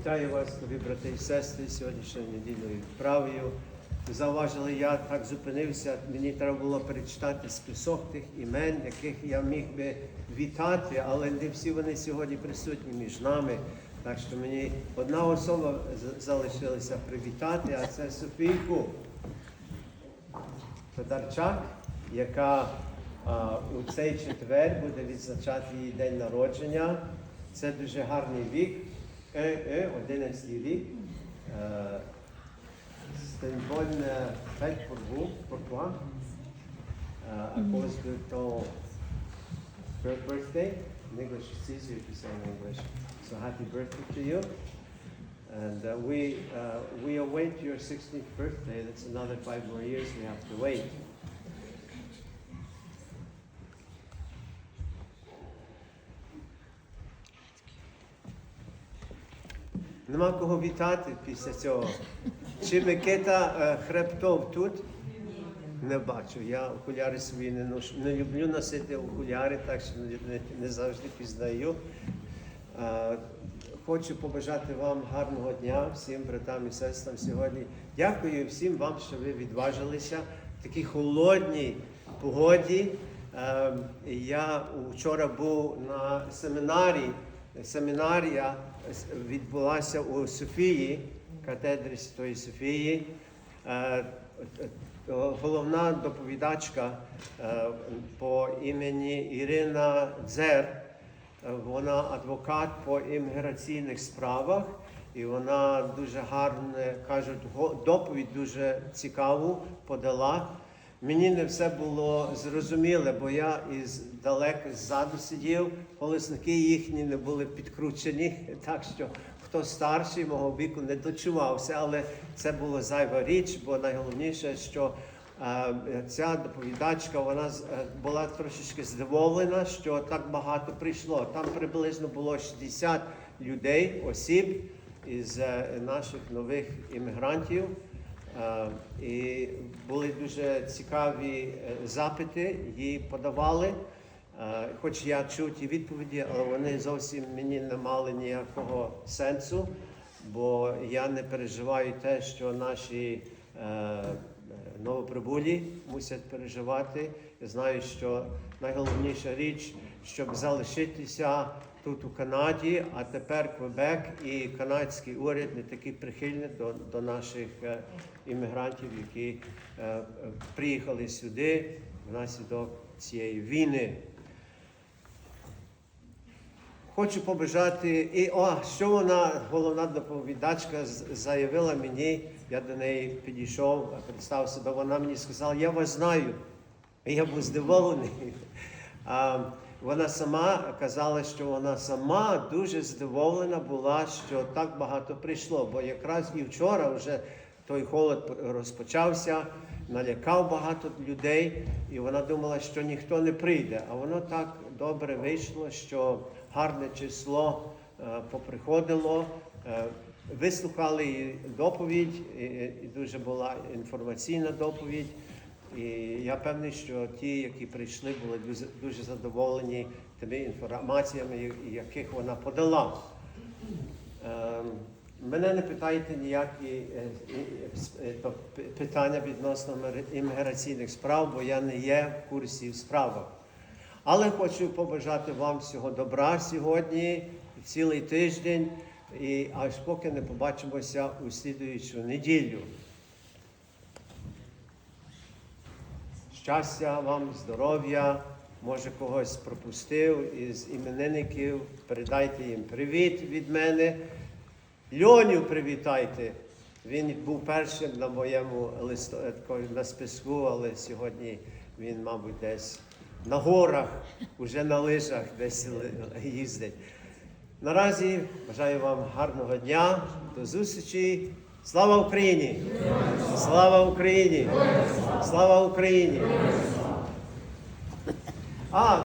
Вітаю вас, дорогі брати і сестри, сьогоднішньою недільною відправою. Зауважили, я так зупинився, мені треба було перечитати список тих імен, яких я міг би вітати, але не всі вони сьогодні присутні між нами. Так що мені одна особа залишилася привітати, а це Софійку Федорчак, яка а, у цей четвер буде відзначати її день народження. Це дуже гарний вік, е, е, 11 рік. Е, C'est une bonne euh, fête pour vous, pour toi, euh, à cause de ton bir- birthday. In English, it's easier to say in English. So happy birthday to you. And uh, we, uh, we await your 16th birthday. That's another five more years we have to wait. Нема кого вітати після цього. Чи Микита е, Хребтов тут? Не бачу. Я окуляри свої не ношу. Не люблю носити окуляри, так що не, не, не завжди пізнаю. Е, Хочу побажати вам гарного дня, всім братам і сестрам сьогодні. Дякую всім вам, що ви відважилися в такій холодній погоді. Е, Я вчора був на семінарі. Семінарія відбулася у Софії, катедрі Святої Софії. Е, е, Головна доповідачка е, по імені Ірина Дзер. Е, Вона адвокат по імміграційних справах, і вона дуже гарно кажуть, доповідь дуже цікаву подала. Мені не все було зрозуміле, бо я із далеко ззаду сидів, голосники їхні не були підкручені, так що хто старший мого віку не дочувався, але це була зайва річ, бо найголовніше, що е, ця доповідачка вона е, була трошечки здивовлена, що так багато прийшло. Там приблизно було 60 людей, осіб із е, наших нових іммігрантів. Е, І були дуже цікаві е, запити, їй подавали. Е, Хоч я чув ті відповіді, але вони зовсім мені не мали ніякого сенсу, бо я не переживаю те, що наші новоприбулі мусять переживати. Я знаю, що найголовніша річ, щоб залишитися тут у Канаді, а тепер Квебек і канадський уряд не такі прихильні до, до наших е, іммігрантів, які е, е, приїхали сюди внаслідок цієї війни. Хочу побажати, і о, що вона, головна доповідачка, заявила мені, я до неї підійшов, представив себе, вона мені сказала, я вас знаю. І я був здивований. Вона сама казала, що вона сама дуже здивована була, що так багато прийшло. Бо якраз і вчора вже той холод розпочався, налякав багато людей, і вона думала, що ніхто не прийде. А воно так добре вийшло, що гарне число е, поприходило. Е, Вислухали її доповідь, і дуже була інформаційна доповідь. І я певний, що ті, які прийшли, були дуже, задоволені тими інформаціями, яких вона подала. Ем, Мене не питайте ніякі е, е, п- питання відносно імміграційних справ, бо я не є в курсі в справах. Але хочу побажати вам всього добра сьогодні, цілий тиждень, і аж поки не побачимося у слідуючу неділю. Щастя вам, здоров'я, може когось пропустив із іменинників. Передайте їм привіт від мене. Льоню привітайте. Він був першим на моєму листо... е, на списку, але сьогодні він, мабуть, десь на горах, уже на лижах десь їздить. Наразі бажаю вам гарного дня, до зустрічі. Слава Україні! Слава Україні! Слава Україні! А,